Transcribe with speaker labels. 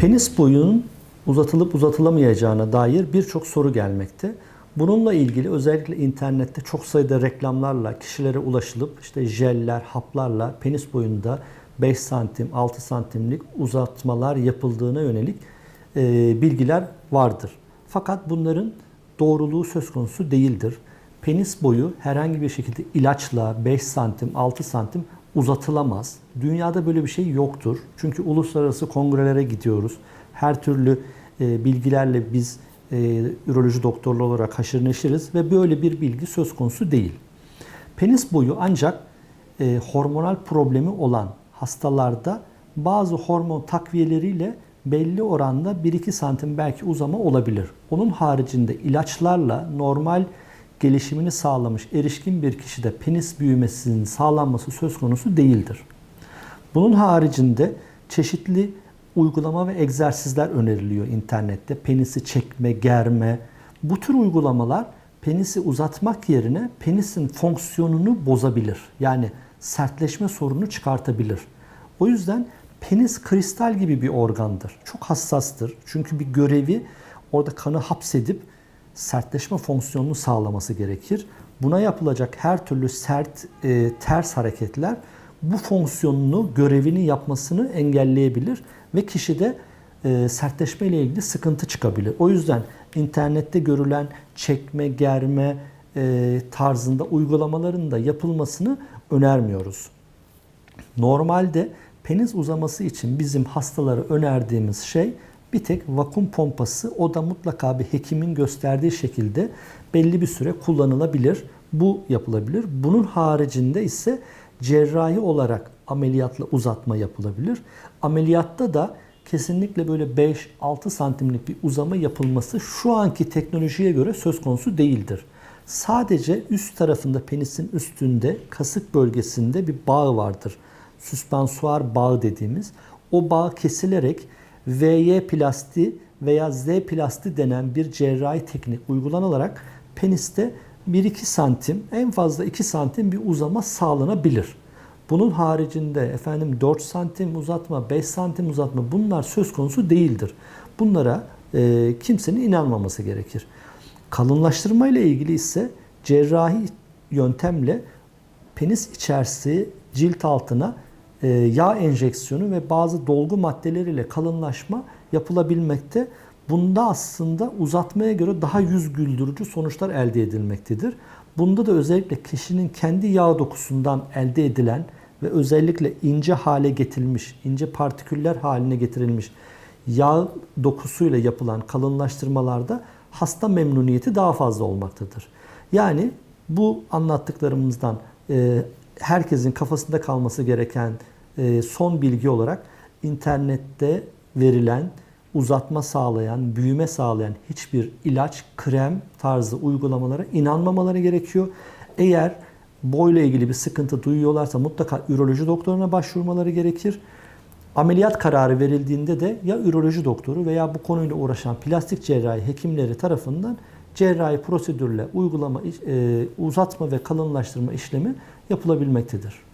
Speaker 1: Penis boyunun uzatılıp uzatılamayacağına dair birçok soru gelmekte. Bununla ilgili özellikle internette çok sayıda reklamlarla kişilere ulaşılıp işte jeller, haplarla penis boyunda 5 santim, 6 santimlik uzatmalar yapıldığına yönelik e, bilgiler vardır. Fakat bunların doğruluğu söz konusu değildir. Penis boyu herhangi bir şekilde ilaçla 5 santim, 6 santim uzatılamaz. Dünyada böyle bir şey yoktur. Çünkü uluslararası kongrelere gidiyoruz. Her türlü e, bilgilerle biz e, üroloji doktorlu olarak haşır neşiriz ve böyle bir bilgi söz konusu değil. Penis boyu ancak e, hormonal problemi olan hastalarda bazı hormon takviyeleriyle belli oranda 1-2 santim belki uzama olabilir. Onun haricinde ilaçlarla normal gelişimini sağlamış erişkin bir kişide penis büyümesinin sağlanması söz konusu değildir. Bunun haricinde çeşitli uygulama ve egzersizler öneriliyor internette. Penisi çekme, germe. Bu tür uygulamalar penisi uzatmak yerine penisin fonksiyonunu bozabilir. Yani sertleşme sorunu çıkartabilir. O yüzden penis kristal gibi bir organdır. Çok hassastır. Çünkü bir görevi orada kanı hapsedip sertleşme fonksiyonunu sağlaması gerekir. Buna yapılacak her türlü sert, e, ters hareketler bu fonksiyonunu, görevini yapmasını engelleyebilir ve kişide e, sertleşme ile ilgili sıkıntı çıkabilir. O yüzden internette görülen çekme, germe e, tarzında uygulamaların da yapılmasını önermiyoruz. Normalde penis uzaması için bizim hastalara önerdiğimiz şey bir tek vakum pompası. O da mutlaka bir hekimin gösterdiği şekilde belli bir süre kullanılabilir. Bu yapılabilir. Bunun haricinde ise cerrahi olarak ameliyatla uzatma yapılabilir. Ameliyatta da kesinlikle böyle 5-6 santimlik bir uzama yapılması şu anki teknolojiye göre söz konusu değildir. Sadece üst tarafında penisin üstünde kasık bölgesinde bir bağ vardır. Süspansuar bağı dediğimiz. O bağ kesilerek VY plasti veya Z plasti denen bir cerrahi teknik uygulanılarak peniste 1-2 santim en fazla 2 santim bir uzama sağlanabilir. Bunun haricinde efendim 4 santim uzatma, 5 santim uzatma bunlar söz konusu değildir. Bunlara e, kimsenin inanmaması gerekir. Kalınlaştırma ile ilgili ise cerrahi yöntemle penis içerisi cilt altına yağ enjeksiyonu ve bazı dolgu maddeleriyle kalınlaşma yapılabilmekte. Bunda aslında uzatmaya göre daha yüz güldürücü sonuçlar elde edilmektedir. Bunda da özellikle kişinin kendi yağ dokusundan elde edilen ve özellikle ince hale getirilmiş, ince partiküller haline getirilmiş yağ dokusuyla yapılan kalınlaştırmalarda hasta memnuniyeti daha fazla olmaktadır. Yani bu anlattıklarımızdan e, herkesin kafasında kalması gereken e, son bilgi olarak internette verilen uzatma sağlayan, büyüme sağlayan hiçbir ilaç, krem tarzı uygulamalara inanmamaları gerekiyor. Eğer boyla ilgili bir sıkıntı duyuyorlarsa mutlaka üroloji doktoruna başvurmaları gerekir. Ameliyat kararı verildiğinde de ya üroloji doktoru veya bu konuyla uğraşan plastik cerrahi hekimleri tarafından cerrahi prosedürle uygulama, e, uzatma ve kalınlaştırma işlemi yapılabilmektedir.